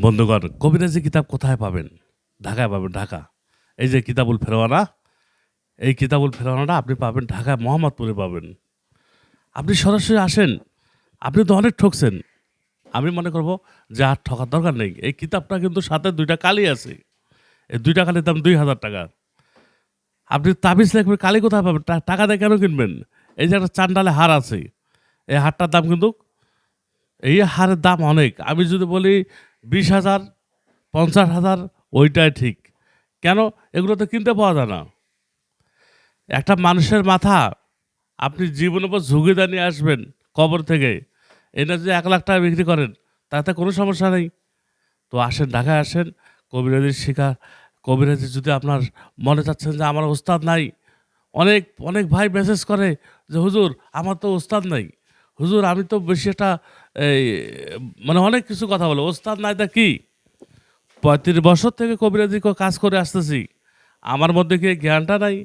বন্ধুগণ, কবিরাজি কিতাব কোথায় পাবেন? ঢাকায় পাবেন, ঢাকা। এই যে কিতাবুল ফেরওয়ানা, এই কিতাবুল ফেরওয়ানাটা আপনি পাবেন ঢাকায়, মোহাম্মদপুরে পাবেন। আপনি সরাসরি আসেন, আপনি তো অনেক ঠকছেন। আমি মনে করব যে আর ঠকার দরকার নেই। এই কিতাবটা কিন্তু সাথে দুইটা কালি আছে। এই দুইটা কালির দাম দুই হাজার টাকা। আপনি তাবিজ লিখবেন, কালি কোথায় পাবেন? টাকা দিয়ে কেন কিনবেন? এই যে একটা চান্ডালে হার আছে। এই হারটার দাম কিন্তু এই হারের দাম অনেক। আমি যদি বলি বিশ হাজার, পঞ্চাশ হাজার, ওইটাই ঠিক। কেন? এগুলো তো কিনতে পাওয়া যায় না। একটা মানুষের মাথা, আপনি জীবনের উপর ঝুঁকি নিয়ে আসবেন কবর থেকে। এটা যদি এক লাখ টাকা বিক্রি করেন, তাতে কোনো সমস্যা নেই। তো আসেন, ঢাকায় আসেন। কবিরাজির শিকার কবিরাজি যদি আপনার মনে চাচ্ছেন যে আমার ওস্তাদ নাই, অনেক অনেক ভাই মেসেজ করে যে, হুজুর, আমার তো ওস্তাদ নাই। হুজুর, আমি তো বেশি একটা, এই মানে অনেক কিছু কথা বলো ওস্তাদ নাই তা কি? পঁয়ত্রিশ বছর থেকে কবিরাজি কাজ করে আসতেছি। আমার মধ্যে কি জ্ঞানটা নাই?